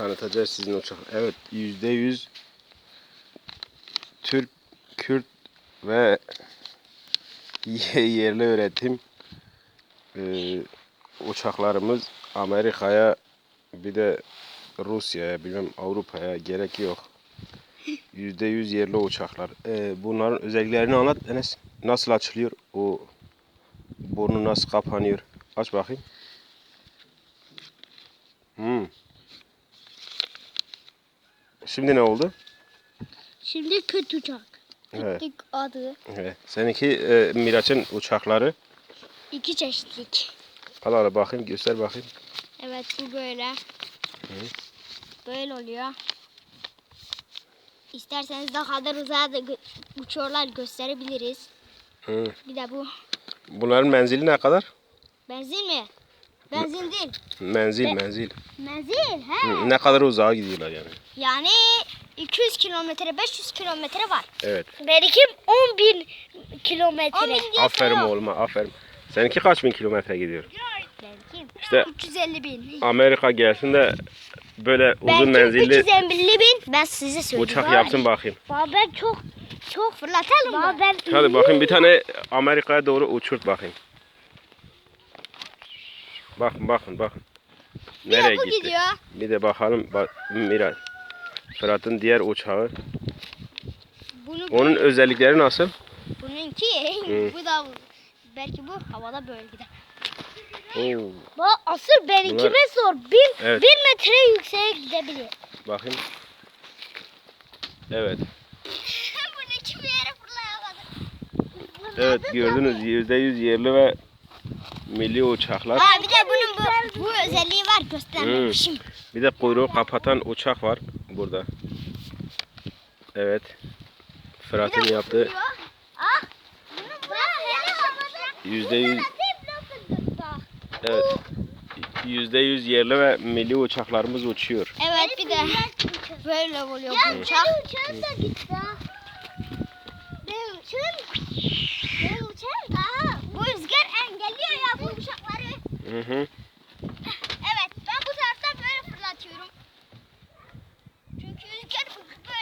tanıtacağız sizin uçak. Evet yüzde yüz Türk, Kürt ve ye- yerli üretim ee, uçaklarımız Amerika'ya bir de Rusya'ya bilmem Avrupa'ya gerek yok. Yüzde yüz yerli uçaklar. Ee, bunların özelliklerini anlat Enes. Nasıl açılıyor? O burnu nasıl kapanıyor? Aç bakayım. Hmm. Şimdi ne oldu? Şimdi kötü uçak. Evet. Kütlük adı. evet. Seninki e, Miraç'ın uçakları. İki çeşitlik. Al al bakayım göster bakayım. Evet bu böyle. Böyle oluyor. İsterseniz daha da uzağa da gö- uçuyorlar gösterebiliriz. Hı. Bir de bu. Bunların menzili ne kadar? Benzin mi? Benzin değil. Menzil Be- menzil. Menzil he. Hı, Ne kadar uzağa gidiyorlar yani. Yani 200 kilometre 500 kilometre var. Evet. Benimki 10 bin kilometre. Aferin oğluma aferin. Seninki kaç bin kilometre gidiyor? Benimki İşte 350 bin. Amerika gelsin de böyle uzun Benimki menzilli 350 bin. Ben size söyleyeyim. uçak yapsın bakayım. Baba ben çok çok fırlatalım mı? ben Hadi bakayım bir tane Amerika'ya doğru uçurt bakayım. Bakın bakın bakın. Bir Nereye bu gitti? gidiyor. Bir de bakalım bak Miraç. Fırat'ın diğer uçağı. Bunu Onun özellikleri nasıl? bununki Hı. bu da belki bu havada böyle gider. Oo, Bu asıl benimkime Bunlar- sor. Bin, Evet. bin metre yükseğe gidebilir. bakayım. Evet. bununki bir yere fırlayamadı. Evet gördünüz yüzde yüz yerli ve milli uçaklar. Ha bir de bunun bu, bu özelliği var göstermemişim. Bir de kuyruğu kapatan uçak var burada. Evet. Fırat'ın yaptığı Ah, yüzde yüz evet yüzde yüz yerli ve milli uçaklarımız uçuyor. Evet bir de böyle oluyor bu uçak. uçağım da gitti. Benim uçağım. Hı hı. Evet ben bu taraftan böyle fırlatıyorum. Çünkü rüzgar böyle